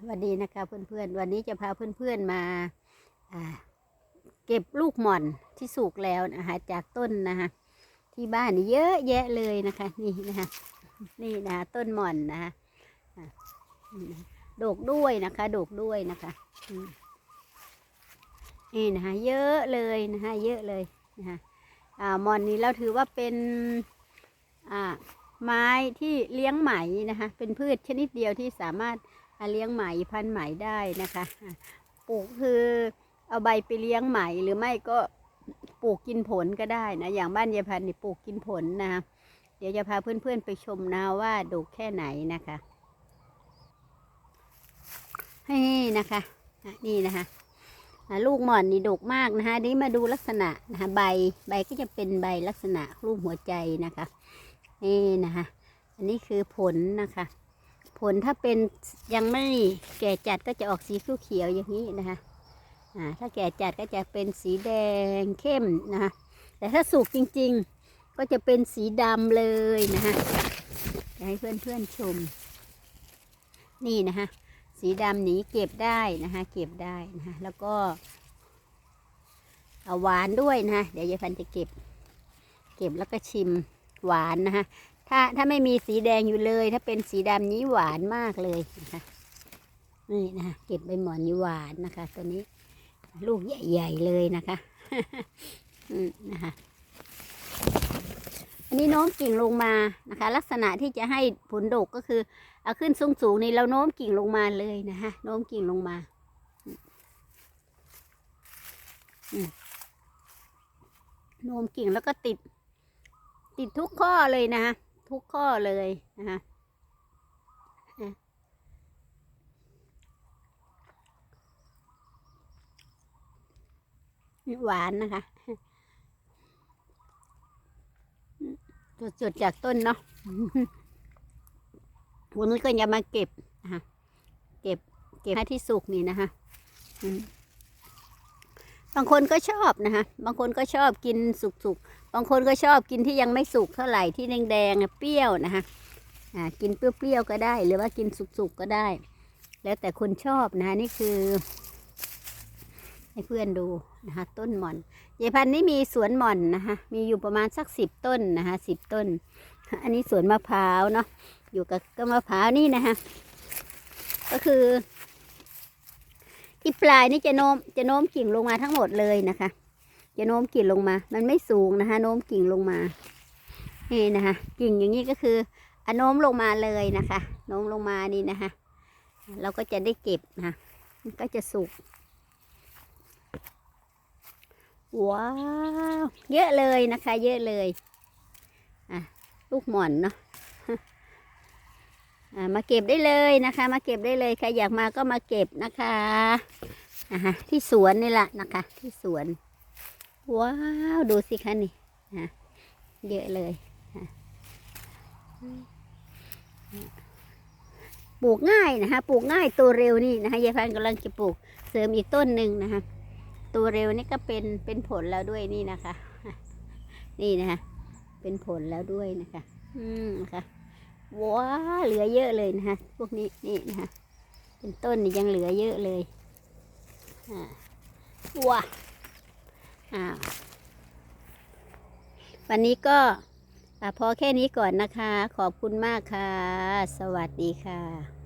สวัสดีนะคะเพื่อนๆ วันนี้จะพาเพื่อนๆมาเก็บลูกหม่อนที่สุกแล้วนะคะจากต้นนะคะที่บ้านนี่เยอะแยะเลยนะคะนี่นะคะนี่นะคะต้นหม่อนนะคะอะนี่นะดกด้วยนะคะดกด้วยนะคะนี่นะคะเยอะเลยนะคะเยอะเลยนะคะอ่าหม่อนนี้เราถือว่าเป็นอ่าไม้ที่เลี้ยงไหมนะคะเป็นพืชชนิดเดียวที่สามารถ เลี้ยงไหมพันธุ์ไหมได้นะคะ ปลูกคือเอาใบไปเลี้ยงไหมหรือไม่ก็ปลูกกินผลก็ได้นะอย่างบ้านยายพันธุ์นี่ปลูกกินผลนะคะเดี๋ยวจะพาเพื่อนๆไปชมนะว่าดกแค่ไหนนะคะให้นะคะนี่นะคะลูกหม่อนนี่ดกมากนะคะนี่มาดูลักษณะนะคะใบใบก็จะเป็นใบลักษณะรูปหัวใจนะคะนี่นะคะ อันนี้คือผลนะคะ ผลถ้าเป็นยังไม่แก่จัดก็จะออกสีเขียวๆอย่างนี้นะคะอ่าถ้าแก่จัดก็จะเป็นสีแดงเข้มนะคะแต่ถ้าสุกจริงๆ ก็จะเป็นสีดำเลยนะคะจะให้เพื่อนๆชม นี่นะคะสีดำนี้เก็บได้นะคะเก็บได้นะคะแล้วก็เอาหวานด้วยนะคะเดี๋ยวยายพันจะเก็บ เก็บแล้วก็ชิมหวานนะคะ ถ้าถ้าไม่มีสีแดงอยู่เลย ถ้าเป็นสีดำนี้หวานมากเลยนะคะนี่นะเก็บใบหมอนนี้หวานนะคะ ตัวนี้ ลูกใหญ่ๆเลยนะคะอืมนะคะอันนี้โน้มกิ่งลงมานะคะ ลักษณะที่จะให้ผลดกก็คือเอาขึ้นสูงสูงนี่เราโน้มกิ่งลงมาเลยนะคะโน้มกิ่งลงมาโน้มกิ่งแล้วก็ติด ติดทุกข้อเลยนะคะ ทุกข้อเลยนะคะหวานนะคะสดๆจากต้นเนาะวันนี้ก็จะมาเก็บนะคะเก็บ เก็บให้ที่สุกนี่นะคะางคนก็ชอบนะคะบางคนก็ชอบกินสุกๆ บางคนก็ชอบกินที่ยังไม่สุกเท่าไหร่ที่แดงๆเปรี้ยวนะคะอ่ากินเปรี้ยวๆก็ได้ หรือว่ากินสุกๆก็ได้ แล้วแต่คนชอบนะคะนี่คือ ให้เพื่อนดูนะคะต้นหม่อนยายพันธุ์นี่มีสวนหม่อนนะคะมีอยู่ประมาณสักสิบต้นนะคะสิบต้น อันนี้สวนมะพร้าวเนาะอยู่กับก็มะพร้าวนี่นะคะก็คือ ที่ปลายนี่จะโน้มจะโน้มกิ่งลงมาทั้งหมดเลยนะคะ จะโน้มกิ่งลงมา มันไม่สูงนะคะ โน้มกิ่งลงมา นี่นะคะ กิ่งอย่างนี้ก็คืออโน้มลงมาเลยนะคะ โน้มลงมานี่นะคะ เราก็จะได้เก็บนะะมันก็จะสุก ว้าว เยอะเลยนะคะ เยอะเลย อะ ลูกหม่อนเนาะ มาเก็บได้เลยนะคะ มาเก็บได้เลยใครอยากมาก็มาเก็บนะคะอะฮะที่สวนนี่แหละนะคะ ที่สวน ว้าวดูสิคะนี่นะเยอะเลยนะปลูกง่ายนะคะปลูกง่ายตัวเร็วนี่นะคะยายพันกำลังจะปลูกเสริมอีกต้นหนึ่งนะคะตัวเร็วนี่ก็เป็นเป็นผลแล้วด้วยนี่นะคะ นี่นะคะเป็นผลแล้วด้วยนะคะ อืมนะคะ ว้าเหลือเยอะเลยนะคะพวกนี้นี่นะคะเป็นต้นนี่ยังเหลือเยอะเลยอ่าว้าอ่าวันนี้ก็อพอแค่นี้ก่อนนะคะ ขอบคุณมากค่ะ สวัสดีค่ะ